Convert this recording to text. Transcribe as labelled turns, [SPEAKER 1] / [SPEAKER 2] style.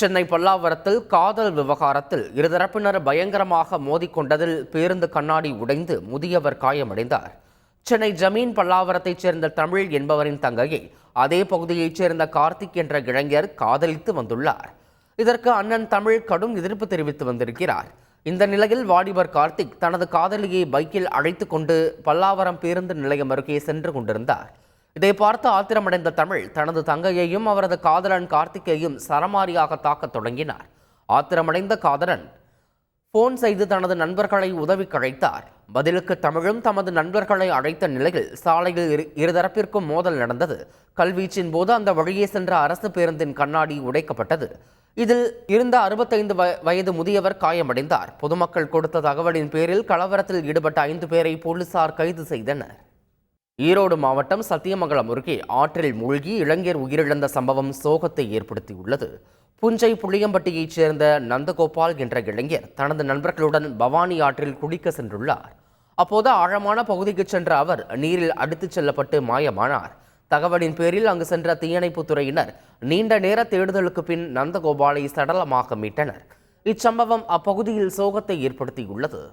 [SPEAKER 1] சென்னை பல்லாவரத்தில் காதல் விவகாரத்தில் இருதரப்பினர் பயங்கரமாக மோதிக்கொண்டதில் பேருந்து கண்ணாடி உடைந்து முதியவர் காயமடைந்தார். சென்னை ஜமீன் பல்லாவரத்தைச் சேர்ந்த தமிழ் என்பவரின் தங்கையை அதே பகுதியைச் சேர்ந்த கார்த்திக் என்ற இளைஞர் காதலித்து வந்துள்ளார். இதற்கு அண்ணன் தமிழ் கடும் எதிர்ப்பு தெரிவித்து வந்திருக்கிறார். இந்த நிலையில் வாலிபர் கார்த்திக் தனது காதலியை பைக்கில் அழைத்து கொண்டு பல்லாவரம் பேருந்து நிலையம் அருகே சென்று கொண்டிருந்தார். இதை பார்த்து ஆத்திரமடைந்த தமிழ் தனது தங்கையையும் அவரது காதலன் கார்த்திக்கையும் சரமாரியாக தாக்கத் தொடங்கினார். ஆத்திரமடைந்த காதலன் போன் செய்து தனது நண்பர்களை உதவிக்கு அழைத்தார். பதிலுக்கு தமிழும் தமது நண்பர்களை அழைத்த நிலையில் சாலையில் இரு இருதரப்பிற்கும் மோதல் நடந்தது. கல்வீச்சின் போது அந்த வழியே சென்ற அரசு பேருந்தின் கண்ணாடி உடைக்கப்பட்டது. இதில் இருந்த அறுபத்தைந்து வய வயது முதியவர் காயமடைந்தார். பொதுமக்கள் கொடுத்த தகவலின் பேரில் கலவரத்தில் ஈடுபட்ட ஐந்து பேரை போலீசார் கைது செய்தனர். ஈரோடு மாவட்டம் சத்தியமங்கலம் அருகே ஆற்றில் மூழ்கி இளைஞர் உயிரிழந்த சம்பவம் சோகத்தை ஏற்படுத்தியுள்ளது. புஞ்சை புளியம்பட்டியைச் சேர்ந்த நந்தகோபால் என்ற இளைஞர் தனது நண்பர்களுடன் பவானி ஆற்றில் குளிக்க சென்றுள்ளார். அப்போது ஆழமான பகுதிக்கு சென்ற அவர் நீரில் அடித்துச் செல்லப்பட்டு மாயமானார். தகவலின் பேரில் அங்கு சென்ற தீயணைப்புத் துறையினர் நீண்ட நேர தேடுதலுக்கு பின் நந்தகோபாலை சடலமாக மீட்டனர். இச்சம்பவம் அப்பகுதியில் சோகத்தை ஏற்படுத்தியுள்ளது.